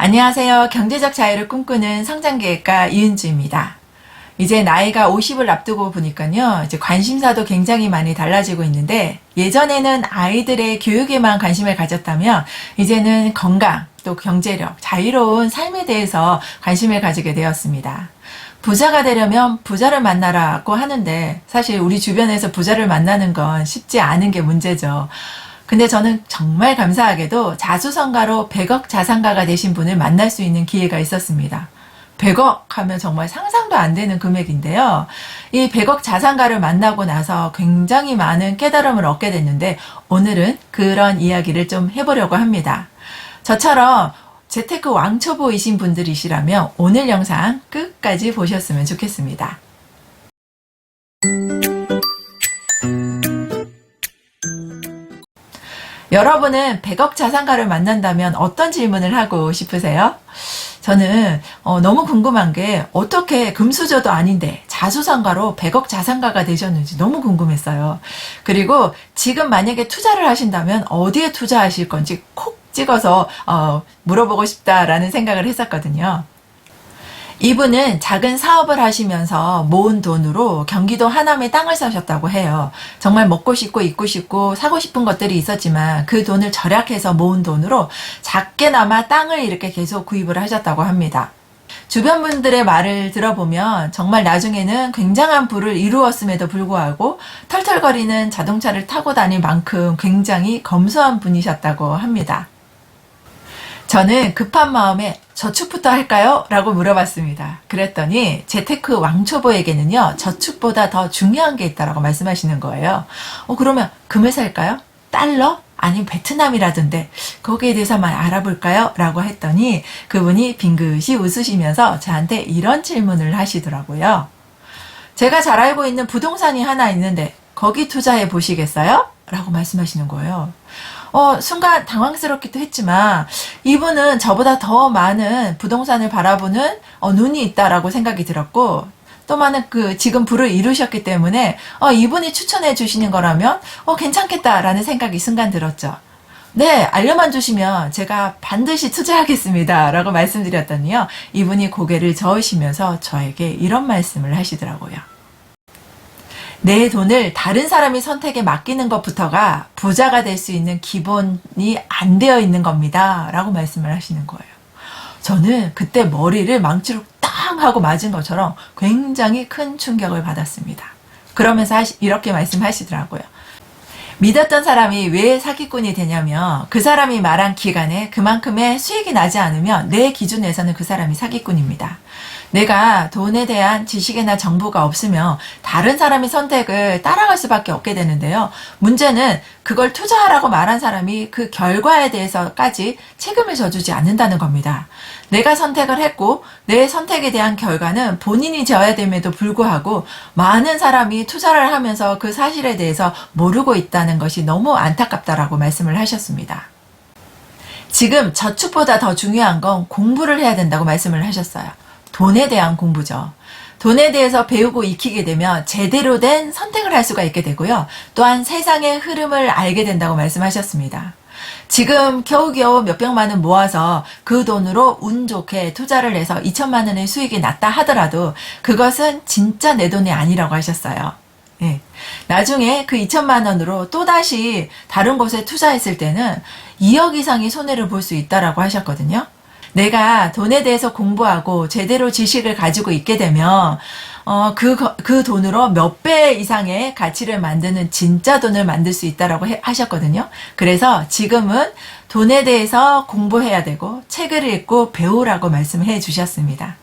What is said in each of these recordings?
안녕하세요. 경제적 자유를 꿈꾸는 성장계획가 이은주입니다. 이제 나이가 50을 앞두고 보니까요, 이제 관심사도 굉장히 많이 달라지고 있는데, 예전에는 아이들의 교육에만 관심을 가졌다면, 이제는 건강, 또 경제력, 자유로운 삶에 대해서 관심을 가지게 되었습니다. 부자가 되려면 부자를 만나라고 하는데, 사실 우리 주변에서 부자를 만나는 건 쉽지 않은 게 문제죠. 근데 저는 정말 감사하게도 자수성가로 100억 자산가가 되신 분을 만날 수 있는 기회가 있었습니다. 100억 하면 정말 상상도 안 되는 금액인데요. 이 100억 자산가를 만나고 나서 굉장히 많은 깨달음을 얻게 됐는데 오늘은 그런 이야기를 좀 해보려고 합니다. 저처럼 재테크 왕초보이신 분들이시라면 오늘 영상 끝까지 보셨으면 좋겠습니다. 여러분은 100억 자산가를 만난다면 어떤 질문을 하고 싶으세요? 저는 어, 너무 궁금한 게 어떻게 금수저도 아닌데 자수성가로 100억 자산가가 되셨는지 너무 궁금했어요. 그리고 지금 만약에 투자를 하신다면 어디에 투자하실 건지 콕 찍어서 어, 물어보고 싶다라는 생각을 했었거든요. 이분은 작은 사업을 하시면서 모은 돈으로 경기도 하남에 땅을 사셨다고 해요. 정말 먹고 싶고 입고 싶고 사고 싶은 것들이 있었지만 그 돈을 절약해서 모은 돈으로 작게나마 땅을 이렇게 계속 구입을 하셨다고 합니다. 주변 분들의 말을 들어보면 정말 나중에는 굉장한 부를 이루었음에도 불구하고 털털거리는 자동차를 타고 다닐 만큼 굉장히 검소한 분이셨다고 합니다. 저는 급한 마음에 저축부터 할까요? 라고 물어봤습니다. 그랬더니 재테크 왕초보에게는요, 저축보다 더 중요한 게 있다라고 말씀하시는 거예요. 어, 그러면 금을 살까요? 달러? 아니면 베트남이라던데 거기에 대해서 만 알아볼까요? 라고 했더니 그분이 빙긋이 웃으시면서 저한테 이런 질문을 하시더라고요. 제가 잘 알고 있는 부동산이 하나 있는데 거기 투자해 보시겠어요? 라고 말씀하시는 거예요. 어, 순간 당황스럽기도 했지만 이분은 저보다 더 많은 부동산을 바라보는 어, 눈이 있다라고 생각이 들었고 또 많은 그 지금 부를 이루셨기 때문에 어, 이분이 추천해 주시는 거라면 어, 괜찮겠다라는 생각이 순간 들었죠. 네, 알려만 주시면 제가 반드시 투자하겠습니다. 라고 말씀드렸더니요. 이분이 고개를 저으시면서 저에게 이런 말씀을 하시더라고요. 내 돈을 다른 사람이 선택에 맡기는 것부터가 부자가 될 수 있는 기본이 안 되어 있는 겁니다. 라고 말씀을 하시는 거예요. 저는 그때 머리를 망치로 땅 하고 맞은 것처럼 굉장히 큰 충격을 받았습니다. 그러면서 하시- 이렇게 말씀하시더라고요. 믿었던 사람이 왜 사기꾼이 되냐면 그 사람이 말한 기간에 그만큼의 수익이 나지 않으면 내 기준에서는 그 사람이 사기꾼입니다. 내가 돈에 대한 지식이나 정보가 없으면 다른 사람의 선택을 따라갈 수밖에 없게 되는데요. 문제는 그걸 투자하라고 말한 사람이 그 결과에 대해서까지 책임을 져주지 않는다는 겁니다. 내가 선택을 했고 내 선택에 대한 결과는 본인이 져야 됨에도 불구하고 많은 사람이 투자를 하면서 그 사실에 대해서 모르고 있다는 것이 너무 안타깝다라고 말씀을 하셨습니다. 지금 저축보다 더 중요한 건 공부를 해야 된다고 말씀을 하셨어요. 돈에 대한 공부죠. 돈에 대해서 배우고 익히게 되면 제대로 된 선택을 할 수가 있게 되고요. 또한 세상의 흐름을 알게 된다고 말씀하셨습니다. 지금 겨우겨우 몇백만 원 모아서 그 돈으로 운 좋게 투자를 해서 2천만 원의 수익이 났다 하더라도 그것은 진짜 내 돈이 아니라고 하셨어요. 예. 나중에 그 2천만 원으로 또다시 다른 곳에 투자했을 때는 2억 이상의 손해를 볼 수 있다라고 하셨거든요. 내가 돈에 대해서 공부하고 제대로 지식을 가지고 있게 되면 어, 그, 거- 그 돈으로 몇 배 이상의 가치를 만드는 진짜 돈을 만들 수 있다라고 해- 하셨거든요. 그래서 지금은 돈에 대해서 공부해야 되고 책을 읽고 배우라고 말씀해 주셨습니다.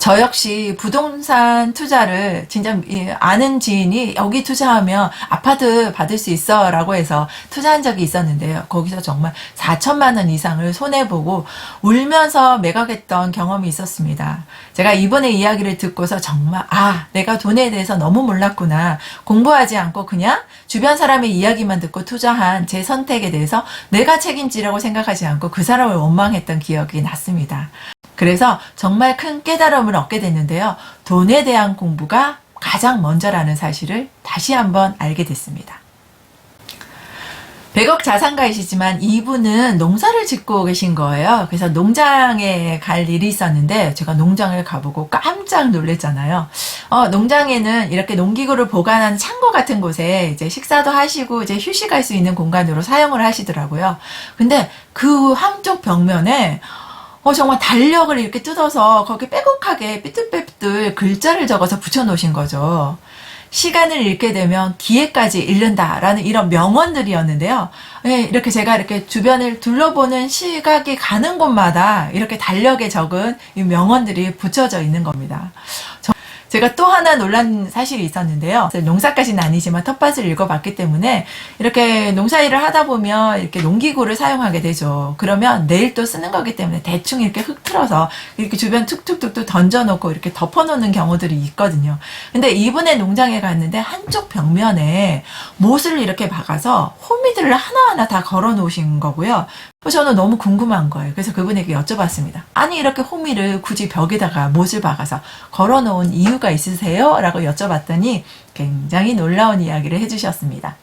저 역시 부동산 투자를 진짜 이 아는 지인이 여기 투자하면 아파트 받을 수 있어 라고 해서 투자한 적이 있었는데요. 거기서 정말 4천만 원 이상을 손해보고 울면서 매각했던 경험이 있었습니다. 제가 이번에 이야기를 듣고서 정말 아 내가 돈에 대해서 너무 몰랐구나 공부하지 않고 그냥 주변 사람의 이야기만 듣고 투자한 제 선택에 대해서 내가 책임지라고 생각하지 않고 그 사람을 원망했던 기억이 났습니다. 그래서 정말 큰 깨달음을 얻게 됐는데요. 돈에 대한 공부가 가장 먼저라는 사실을 다시 한번 알게 됐습니다. 100억 자산가이시지만 이분은 농사를 짓고 계신 거예요. 그래서 농장에 갈 일이 있었는데 제가 농장을 가보고 깜짝 놀랐잖아요. 어, 농장에는 이렇게 농기구를 보관하는 창고 같은 곳에 이제 식사도 하시고 이제 휴식할 수 있는 공간으로 사용을 하시더라고요. 근데 그 한쪽 벽면에 어, 정말 달력을 이렇게 뜯어서 거기 빼곡하게 삐뚤빼뚤 글자를 적어서 붙여놓으신 거죠. 시간을 잃게 되면 기회까지 잃는다라는 이런 명언들이었는데요. 예, 이렇게 제가 이렇게 주변을 둘러보는 시각이 가는 곳마다 이렇게 달력에 적은 이 명언들이 붙여져 있는 겁니다. 저- 제가 또 하나 놀란 사실이 있었는데요. 농사까지는 아니지만 텃밭을 읽어봤기 때문에 이렇게 농사일을 하다 보면 이렇게 농기구를 사용하게 되죠. 그러면 내일 또 쓰는 거기 때문에 대충 이렇게 흙 틀어서 이렇게 주변 툭툭툭툭 던져놓고 이렇게 덮어놓는 경우들이 있거든요. 근데 이분의 농장에 갔는데 한쪽 벽면에 못을 이렇게 박아서 호미들을 하나하나 다 걸어 놓으신 거고요. 저는 너무 궁금한 거예요. 그래서 그분에게 여쭤봤습니다. 아니, 이렇게 호미를 굳이 벽에다가 못을 박아서 걸어 놓은 이유가 있으세요? 라고 여쭤봤더니 굉장히 놀라운 이야기를 해주셨습니다.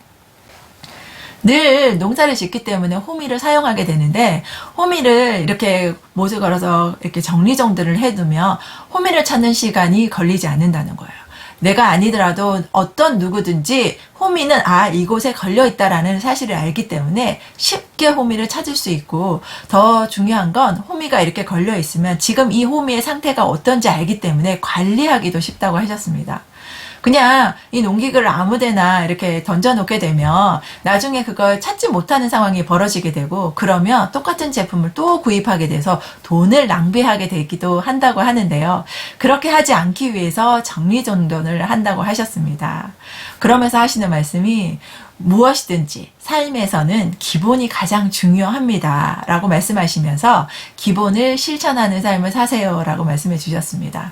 늘 농사를 짓기 때문에 호미를 사용하게 되는데 호미를 이렇게 못을 걸어서 이렇게 정리정돈을 해두면 호미를 찾는 시간이 걸리지 않는다는 거예요. 내가 아니더라도 어떤 누구든지 호미는 아 이곳에 걸려 있다라는 사실을 알기 때문에 쉽게 호미를 찾을 수 있고 더 중요한 건 호미가 이렇게 걸려 있으면 지금 이 호미의 상태가 어떤지 알기 때문에 관리하기도 쉽다고 하셨습니다. 그냥 이 농기구를 아무데나 이렇게 던져놓게 되면 나중에 그걸 찾지 못하는 상황이 벌어지게 되고 그러면 똑같은 제품을 또 구입하게 돼서 돈을 낭비하게 되기도 한다고 하는데요. 그렇게 하지 않기 위해서 정리정돈을 한다고 하셨습니다. 그러면서 하시는 말씀이 무엇이든지 삶에서는 기본이 가장 중요합니다. 라고 말씀하시면서 기본을 실천하는 삶을 사세요. 라고 말씀해 주셨습니다.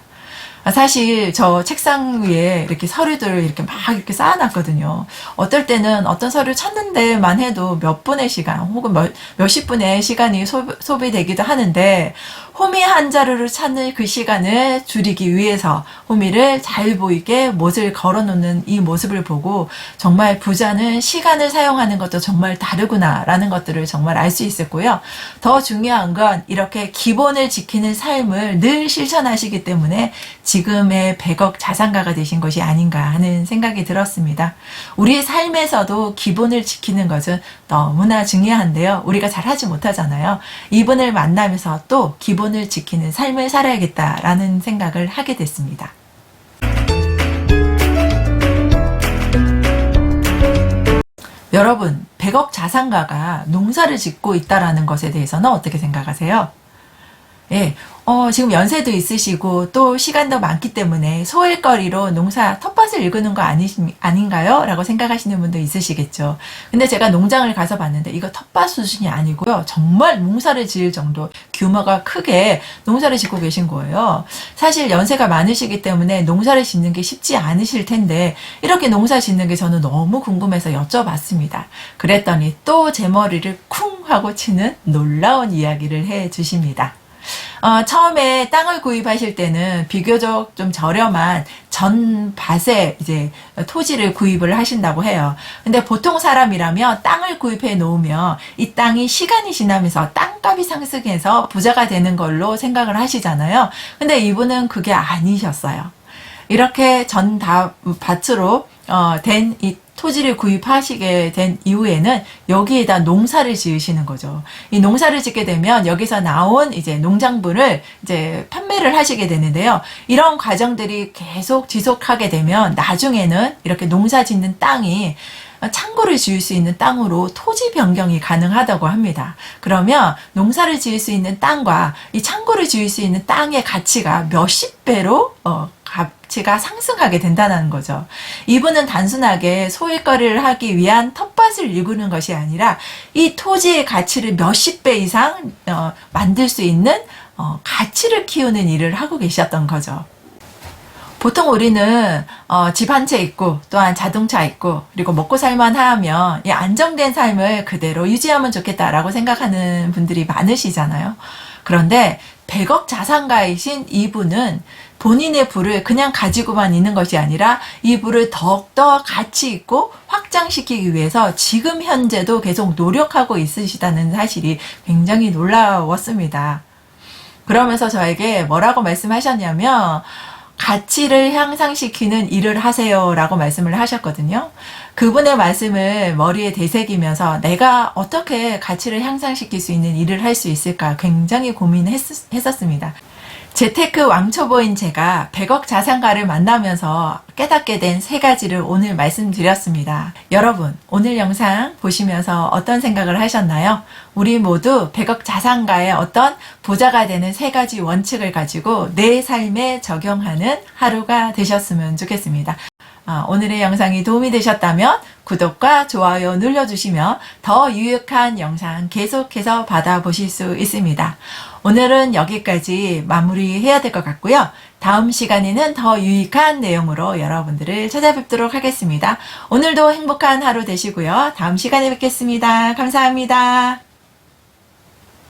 아, 사실 저 책상 위에 이렇게 서류들을 이렇게 막 이렇게 쌓아놨거든요. 어떨 때는 어떤 서류 찾는 데만 해도 몇 분의 시간 혹은 몇, 몇십 분의 시간이 소, 소비되기도 하는데 호미 한 자루를 찾는 그 시간을 줄이기 위해서 호미를 잘 보이게 못을 걸어 놓는 이 모습을 보고 정말 부자는 시간을 사용하는 것도 정말 다르구나라는 것들을 정말 알 수 있었고요. 더 중요한 건 이렇게 기본을 지키는 삶을 늘 실천하시기 때문에 지금의 100억 자산가가 되신 것이 아닌가 하는 생각이 들었습니다. 우리의 삶에서도 기본을 지키는 것은 너무나 중요한데요. 우리가 잘 하지 못하잖아요. 이분을 만나면서 또 기본 을 지키는 삶을 살아야겠다라는 생각을 하게 됐습니다. 여러분, 100억 자산가가 농사를 짓고 있다라는 것에 대해서는 어떻게 생각하세요? 예, 어, 지금 연세도 있으시고 또 시간도 많기 때문에 소일거리로 농사 텃밭을 읽는 거 아니, 아닌가요? 라고 생각하시는 분도 있으시겠죠. 근데 제가 농장을 가서 봤는데 이거 텃밭 수준이 아니고요. 정말 농사를 지을 정도 규모가 크게 농사를 짓고 계신 거예요. 사실 연세가 많으시기 때문에 농사를 짓는 게 쉽지 않으실 텐데 이렇게 농사 짓는 게 저는 너무 궁금해서 여쭤봤습니다. 그랬더니 또 제 머리를 쿵 하고 치는 놀라운 이야기를 해 주십니다. 어, 처음에 땅을 구입하실 때는 비교적 좀 저렴한 전밭에 이제 토지를 구입을 하신다고 해요. 근데 보통 사람이라면 땅을 구입해 놓으면 이 땅이 시간이 지나면서 땅값이 상승해서 부자가 되는 걸로 생각을 하시잖아요. 근데 이분은 그게 아니셨어요. 이렇게 전다 밭으로 어, 된 이 토지를 구입하시게 된 이후에는 여기에다 농사를 지으시는 거죠. 이 농사를 짓게 되면 여기서 나온 이제 농장분을 이제 판매를 하시게 되는데요. 이런 과정들이 계속 지속하게 되면 나중에는 이렇게 농사 짓는 땅이 창고를 지을 수 있는 땅으로 토지 변경이 가능하다고 합니다. 그러면 농사를 지을 수 있는 땅과 이 창고를 지을 수 있는 땅의 가치가 몇십 배로 어, 가치가 상승하게 된다는 거죠. 이분은 단순하게 소일거리를 하기 위한 텃밭을 일구는 것이 아니라 이 토지의 가치를 몇십 배 이상 어, 만들 수 있는 어, 가치를 키우는 일을 하고 계셨던 거죠. 보통 우리는 어, 집 한 채 있고 또한 자동차 있고 그리고 먹고 살만 하면 이 안정된 삶을 그대로 유지하면 좋겠다라고 생각하는 분들이 많으시잖아요. 그런데 100억 자산가이신 이분은 본인의 부를 그냥 가지고만 있는 것이 아니라 이 부를 더욱더 가치 있고 확장시키기 위해서 지금 현재도 계속 노력하고 있으시다는 사실이 굉장히 놀라웠습니다. 그러면서 저에게 뭐라고 말씀하셨냐면 가치를 향상시키는 일을 하세요라고 말씀을 하셨거든요. 그분의 말씀을 머리에 되새기면서 내가 어떻게 가치를 향상시킬 수 있는 일을 할 수 있을까 굉장히 고민했었습니다. 재테크 왕초보인 제가 100억 자산가를 만나면서 깨닫게 된 세 가지를 오늘 말씀드렸습니다. 여러분, 오늘 영상 보시면서 어떤 생각을 하셨나요? 우리 모두 100억 자산가의 어떤 부자가 되는 세 가지 원칙을 가지고 내 삶에 적용하는 하루가 되셨으면 좋겠습니다. 아, 오늘의 영상이 도움이 되셨다면 구독과 좋아요 눌러주시면 더 유익한 영상 계속해서 받아보실 수 있습니다. 오늘은 여기까지 마무리해야 될 것 같고요. 다음 시간에는 더 유익한 내용으로 여러분들을 찾아뵙도록 하겠습니다. 오늘도 행복한 하루 되시고요. 다음 시간에 뵙겠습니다. 감사합니다.